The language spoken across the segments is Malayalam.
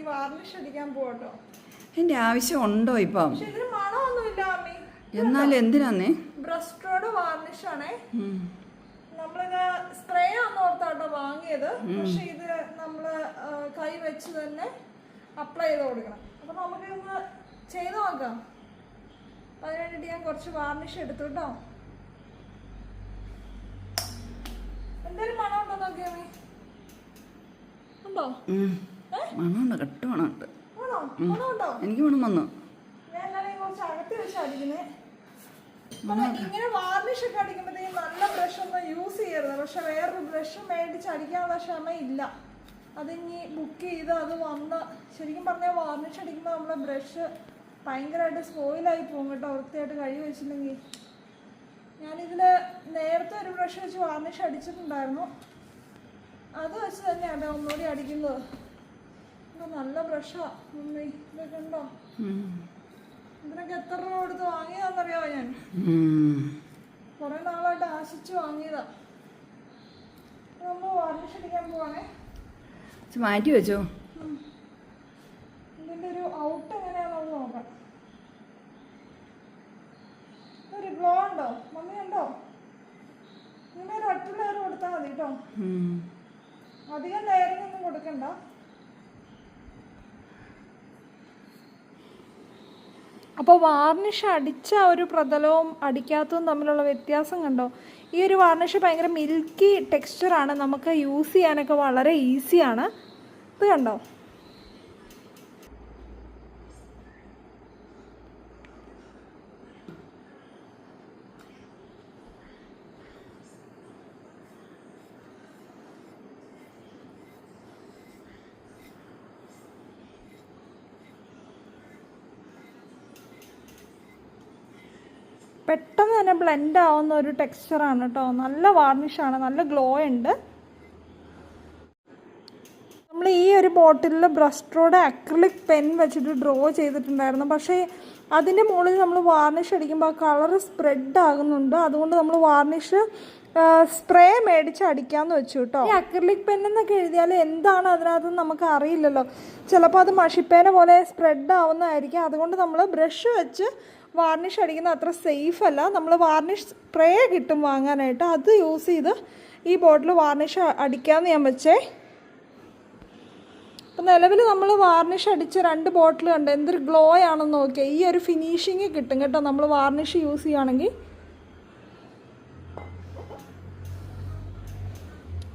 ഈ വാർണിഷ് അടിക്കാൻ പോകട്ടോ എന്റെ ആവശ്യം ഉണ്ടോ ഇപ്പം? പക്ഷെ ഇതിന് മണമൊന്നുമില്ല അമ്മി. എന്നാൽ എന്തിനാന്നേ? ബ്രസ്റ്റോട് വാർണിഷ് ആണേ. നമ്മളിത് സ്പ്രേ ആണെന്ന് ഓർത്താട്ടോ വാങ്ങിയത്. പക്ഷെ ഇത് നമ്മൾ കൈ വെച്ച് തന്നെ അപ്ലൈ ചെയ്ത് കൊടുക്കണം. അപ്പൊ നമുക്ക് ഒന്ന് ചെയ്ത് നോക്കാം. അതിനുവേണ്ടിട്ട് ഞാൻ കുറച്ച് വാർണിഷ് എടുത്തു കേട്ടോ. എന്തായാലും മണം ഉണ്ടോ നോക്കിയാ ഉണ്ടോ. മണമുണ്ട് കെട്ട് മണമുണ്ട്. എനിക്ക് മണം വന്നു. ഇങ്ങനെ വാർണിഷ് ഒക്കെ അടിക്കുമ്പോഴത്തേക്കും നല്ല ബ്രഷ് ഒന്നും യൂസ് ചെയ്യരുത്. പക്ഷെ വേറൊരു ബ്രഷ് മേടിച്ച് അടിക്കാനുള്ള ക്ഷമ ഇല്ല. അതിനി ബുക്ക് ചെയ്ത് അത് വന്ന് ശരിക്കും പറഞ്ഞാൽ വാർണിഷ് അടിക്കുമ്പോൾ നമ്മളെ ബ്രഷ് ഭയങ്കരമായിട്ട് സ്പോയിലായി പോകും കേട്ടോ. വൃത്തിയായിട്ട് കഴുകി വെച്ചില്ലെങ്കിൽ ഞാനിതിൽ നേരത്തെ ഒരു ബ്രഷ് വെച്ച് വാർണിഷ് അടിച്ചിട്ടുണ്ടായിരുന്നു. അത് വെച്ച് തന്നെയാണ് ഒന്നുകൂടി അടിക്കുന്നത്. നല്ല ബ്രഷാ മമ്മി ഇതൊക്കെ ഉണ്ടോ ഉം. ഇതിനൊക്കെ എത്ര രൂപ കൊടുത്ത് വാങ്ങിയതാണെന്നറിയാമോ ഞാൻ. കുറെ നാളായിട്ട് ആശിച്ചു വാങ്ങിയതാ. നമ്മൾ വാർണിഷ് അടിക്കാൻ പോവാണേ. മാറ്റി വെച്ചോ? ഇതിന്റെ ഒരു ഔട്ട് എങ്ങനെയാണെന്ന് നോക്കാം. ഒരു ഗ്ലോ ഉണ്ടോ? മമ്മി ഉണ്ടോ? ഇങ്ങനെ ഒരു ഒറ്റ ലെയർ കൊടുത്താൽ മതി കേട്ടോ. അധികം ലെയറിംഗ് ഒന്നും കൊടുക്കണ്ട. അപ്പോൾ വാർണിഷ് അടിച്ച ഒരു പ്രതലവും അടിക്കാത്തതും തമ്മിലുള്ള വ്യത്യാസം കണ്ടോ? ഈ ഒരു വാർണിഷ് ഭയങ്കര മിൽക്കി ടെക്സ്ചറാണ് നമുക്ക് യൂസ് ചെയ്യാനൊക്കെ വളരെ ഈസിയാണ് ഇത് കണ്ടോ? പെട്ടെന്ന് തന്നെ ബ്ലെൻഡ് ആവുന്ന ഒരു ടെക്സ്ചറാണ് കേട്ടോ നല്ല വാർണിഷാണ് നല്ല ഗ്ലോ ഉണ്ട്. നമ്മൾ ഈ ഒരു ബോട്ടിലിൽ ബ്രസ്ട്രോയുടെ അക്രിലിക് പെൻ വെച്ചിട്ട് ഡ്രോ ചെയ്തിട്ടുണ്ടായിരുന്നു. പക്ഷേ അതിന്റെ മുകളിൽ നമ്മൾ വാർണിഷ് അടിക്കുമ്പോൾ ആ കളർ സ്പ്രെഡ് ആകുന്നുണ്ട്. അതുകൊണ്ട് നമ്മൾ വാർണിഷ് സ്പ്രേ മേടിച്ച് അടിക്കാമെന്ന് വെച്ചു കേട്ടോ ഈ അക്രിലിക് പെൻ എന്നൊക്കെ എഴുതിയാൽ എന്താണ് അതിനകത്ത് നമുക്ക് അറിയില്ലല്ലോ. ചിലപ്പോൾ അത് മഷിപ്പേന പോലെ സ്പ്രെഡ് ആവുന്നതായിരിക്കും. അതുകൊണ്ട് നമ്മൾ ബ്രഷ് വെച്ച് വാർണിഷ് അടിക്കുന്നത് അത്ര സേഫ് അല്ല. നമ്മൾ വാർണിഷ് സ്പ്രേ കിട്ടും വാങ്ങാനായിട്ട്. അത് യൂസ് ചെയ്ത് ഈ ബോട്ടിൽ വാർണിഷ് അടിക്കാമെന്ന് ഞാൻ വെച്ചേ. അപ്പം നിലവിൽ നമ്മൾ വാർണിഷ് അടിച്ച രണ്ട് ബോട്ടിൽ കണ്ട് എന്തൊരു ഗ്ലോ ആണെന്ന് നോക്കിയാൽ ഈ ഒരു ഫിനിഷിങ് കിട്ടും കേട്ടോ നമ്മൾ വാർണിഷ് യൂസ് ചെയ്യുകയാണെങ്കിൽ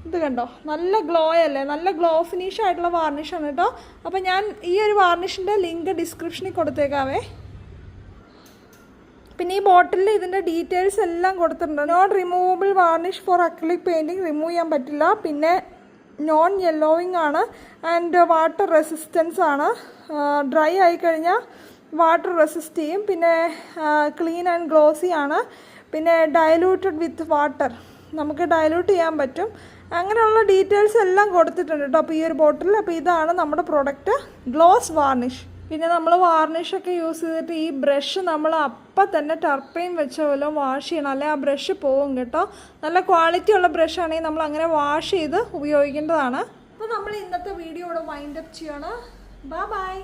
ഇത് കണ്ടോ? നല്ല ഗ്ലോ അല്ലേ? നല്ല ഗ്ലോ ഫിനിഷ് ആയിട്ടുള്ള വാർണിഷാണ് കേട്ടോ. അപ്പം ഞാൻ ഈ ഒരു വാർണിഷിന്റെ ലിങ്ക് ഡിസ്ക്രിപ്ഷനിൽ കൊടുത്തേക്കാവേ. പിന്നെ ഈ ബോട്ടിലിൽ ഇതിന്റെ ഡീറ്റെയിൽസ് എല്ലാം കൊടുത്തിട്ടുണ്ട്. Non removable varnish for acrylic painting remove ചെയ്യാൻ പറ്റില്ല. പിന്നെ നോൺ യെല്ലോയിങ് ആണ്. ആൻഡ് വാട്ടർ റെസിസ്റ്റൻസ് ആണ്. ഡ്രൈ ആയി കഴിഞ്ഞാൽ വാട്ടർ റെസിസ്റ്റ് ചെയ്യും. പിന്നെ ക്ലീൻ ആൻഡ് ഗ്ലോസി ആണ്. പിന്നെ ഡയലൂട്ടഡ് വിത്ത് വാട്ടർ നമുക്ക് ഡയലൂട്ട് ചെയ്യാൻ പറ്റും. അങ്ങനെയുള്ള ഡീറ്റെയിൽസ് എല്ലാം കൊടുത്തിട്ടുണ്ട് കേട്ടോ അപ്പോൾ ഈ ഒരു ബോട്ടിൽ അപ്പോൾ ഇതാണ് നമ്മുടെ പ്രൊഡക്റ്റ് ഗ്ലോസ് വാർണിഷ് പിന്നെ നമ്മൾ വാർണിഷൊക്കെ യൂസ് ചെയ്തിട്ട് ഈ ബ്രഷ് നമ്മൾ അപ്പം തന്നെ ടർപ്പയും വെച്ച പോലെ വാഷ് ചെയ്യണം. അല്ലെങ്കിൽ ആ ബ്രഷ് പോവും കേട്ടോ. നല്ല ക്വാളിറ്റി ഉള്ള ബ്രഷ് ആണെങ്കിൽ നമ്മൾ അങ്ങനെ വാഷ് ചെയ്ത് ഉപയോഗിക്കേണ്ടതാണ്. അപ്പോൾ നമ്മൾ ഇന്നത്തെ വീഡിയോ ഇവിടെ വൈൻഡപ്പ് ചെയ്യണം. Bye bye